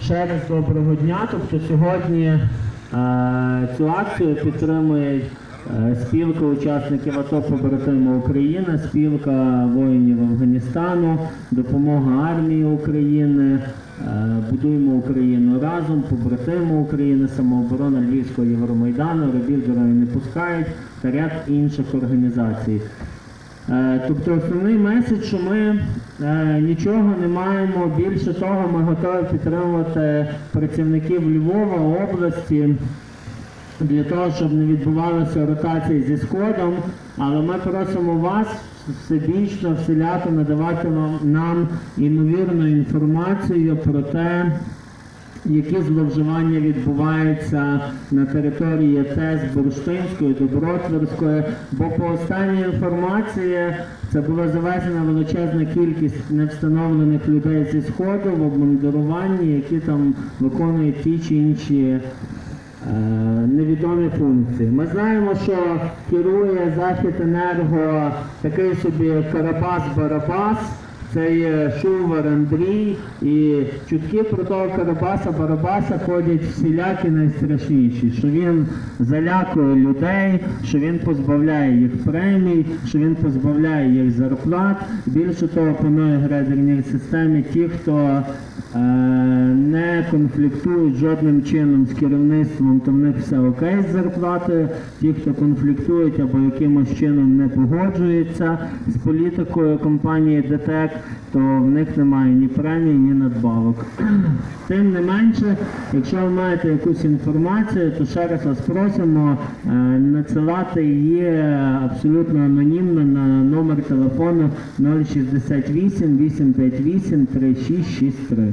Ще раз доброго дня. Тобто сьогодні е, цю акцію підтримує е, спілка учасників АТО побратими України, спілка воїнів Афганістану, допомога армії України, е, будуємо Україну разом, побратими України, самооборона Львівського Євромайдану, робіт герої не пускають та ряд інших організацій. Е, Тобто основний меседж, що ми е, нічого не маємо. Більше того, ми готові підтримувати працівників Львова, області для того, щоб не відбувалося ротації зі сходом. Але ми просимо вас всебічно, всіляко надавати вам нам імовірну інформацію про те, які зловживання відбуваються на території ТЕС Бурштинської, Добротворської, бо по останній інформації це була завезена величезна кількість невстановлених людей зі сходу в обмундируванні, які там виконують ті чи інші е, невідомі функції. Ми знаємо, що керує Захід Енерго такий собі Карабас-Барабас. Це є Шувар Андрій і чутки про того Карабаса Барабаса ходять всілякі найстрашніші, що він залякує людей, що він позбавляє їх премій, що він позбавляє їх зарплат. Більше того, по новій грейдерній системі ті, хто е, не конфліктують жодним чином з керівництвом, то в них все окей з зарплатою. Ті, хто конфліктують або якимось чином не погоджуються з політикою компанії ДТЕК, то в них немає ні премій, ні надбавок. Тим не менше, якщо ви маєте якусь інформацію, то ще раз вас просимо е, надсилати її абсолютно анонімно на номер телефону 068 858 3663.